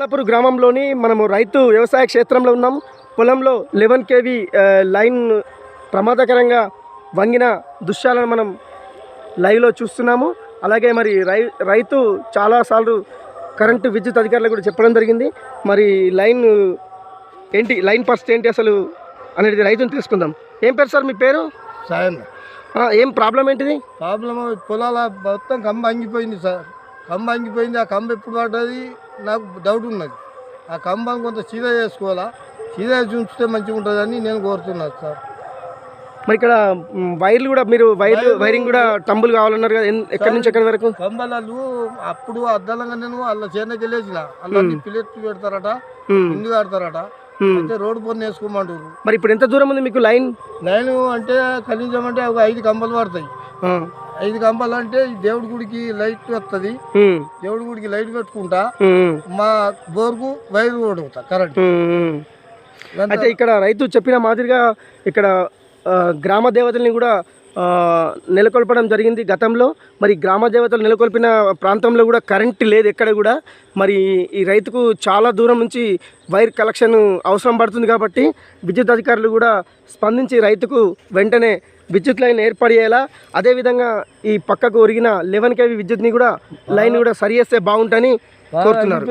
కమలాపూర్ గ్రామంలోని మనము రైతు వ్యవసాయ క్షేత్రంలో ఉన్నాం. పొలంలో లెవెన్ కేవీ లైన్ ప్రమాదకరంగా వంగిన దృశ్యాలను మనం లైవ్లో చూస్తున్నాము. అలాగే మరి రై రైతు చాలాసార్లు కరెంటు విద్యుత్ అధికారులకు కూడా చెప్పడం జరిగింది. మరి లైన్ ఏంటి లైన్ ఫస్ట్ ఏంటి అసలు అనేది రైతుని తెలుసుకుందాం. ఏం పేరు సార్ మీ పేరు? సాయం ఆ, ఏం ప్రాబ్లం ఏంటిది? ప్రాబ్లం పొలాల మొత్తం కంబ అంగిపోయింది సార్. కంబ అంగిపోయింది ఆ కంబ ఎప్పుడు పడ్డది? నాకు డౌట్ ఉన్నది. ఆ కంబం కొంత సీదా చేసుకోవాలా సీదా చూస్తే మంచిగా ఉంటుందని నేను కోరుతున్నాను సార్. మరి ఇక్కడ వైర్లు కూడా మీరు వైర్లు వైరింగ్ కూడా టంబులు కావాలన్నారు కదా ఎక్కడి నుంచి ఎక్కడి వరకు? కంబలాలు అప్పుడు అద్దాలంగా నేను వాళ్ళ చేనకి వెళ్ళేసిన. అలా పిల్లెట్ పెడతారట ఇండి పెడతారట. అయితే రోడ్డు పొన్ను వేసుకోమంటారు మరి ఇప్పుడు ఎంత దూరం ఉంది మీకు లైన్? లైన్ అంటే కనీసం అంటే ఒక ఐదు కంబలు పడతాయి. ఐదు కంబలు అంటే దేవుడి గుడికి లైట్ వస్తుంది దేవుడి గుడికి లైట్ పెట్టుకుంటా మ్, బోర్కు వైరు కొడుకుతా కరెంట్. అయితే ఇక్కడ రైతు చెప్పిన మాదిరిగా ఇక్కడ గ్రామ దేవతల్ని కూడా నెలకొల్పడం జరిగింది గతంలో. మరి గ్రామ దేవతలు నెలకొల్పిన ప్రాంతంలో కూడా కరెంట్ లేదు ఎక్కడ కూడా. మరి ఈ రైతుకు చాలా దూరం నుంచి వైర్ కలెక్షన్ అవసరం పడుతుంది కాబట్టి విద్యుత్ అధికారులు కూడా స్పందించి రైతుకు వెంటనే విద్యుత్ లైన్ ఏర్పడేలా అదేవిధంగా ఈ పక్కకు ఒరిగిన లెవెన్ కేవీ విద్యుత్ని కూడా లైన్ కూడా సరి చేస్తే బాగుంటుందని కోరుతున్నారు.